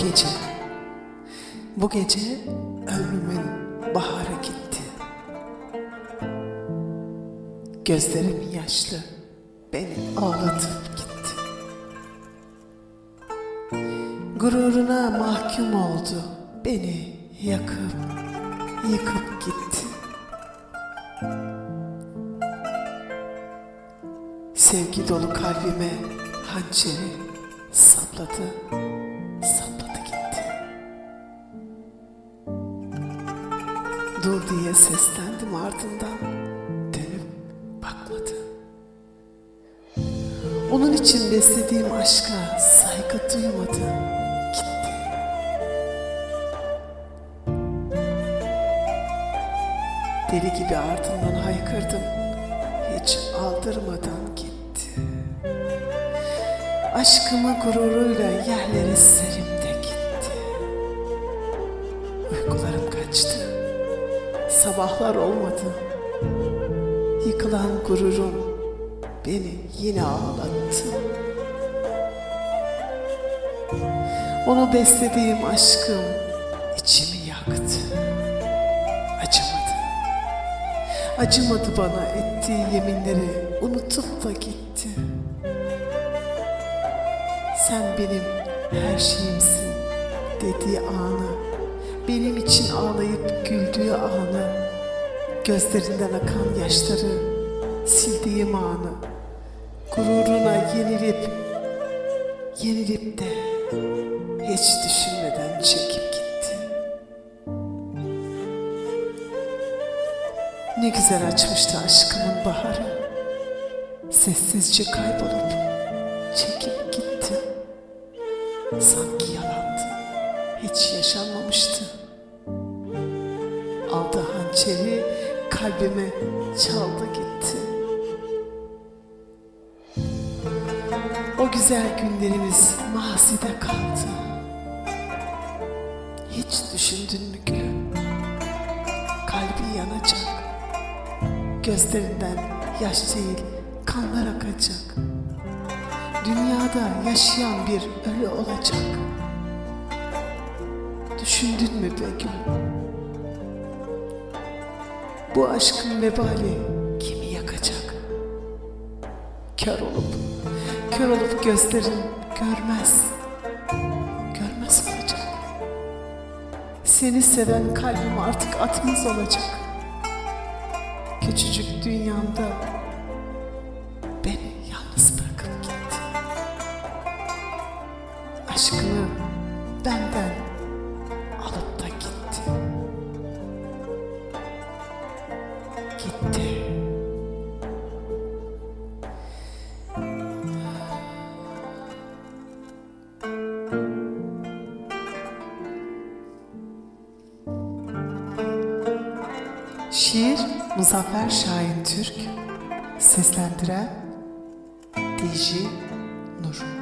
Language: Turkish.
gece, bu gece ömrümün baharı gitti. Gözlerim yaşlı, beni ağlatıp gitti. Gururuna mahkum oldu, beni yakıp, yıkıp gitti. Sevgi dolu kalbime hançeri sapladı, sapladı Dur diye seslendim ardından, dönüp bakmadı. Onun için beslediğim aşka saygı duymadı, gitti. Deli gibi ardından haykırdım, hiç aldırmadan gitti. Aşkımı gururuyla yerlere serimde gitti. Uykularım kaçtı. Sabahlar olmadı. Yıkılan gururum beni yine ağlattı. Onu beslediğim aşkım içimi yaktı. Acımadı. Acımadı bana ettiği yeminleri unutup da gitti. Sen benim her şeyimsin dediği anı, benim için ağlayıp güldüğü anı, gözlerinden akan yaşları sildiğim anı, gururuna yenilip, yenilip de hiç düşünmeden çekip gitti. Ne güzel açmıştı aşkımın baharı, sessizce kaybolup çekip gitti. Sanki yalandı, hiç yaşanmamıştı. Aldı hançeri kalbime çaldı gitti. O güzel günlerimiz mazide kaldı. Hiç düşündün mü gülüm? Kalbi yanacak. Gözlerinden yaş değil kanlar akacak. Dünyada yaşayan bir ölü olacak. Düşündün mü be gülüm? Bu aşkın vebali kimi yakacak? Kör olup, kör olup gözlerin görmez, görmez olacak. Seni seven kalbim artık atmaz olacak. Küçücük dünyamda beni yalnız bırakıp gitti. Aşkını benden Gitti. Şiir Muzaffer Şahin Türk Seslendiren Dici Nur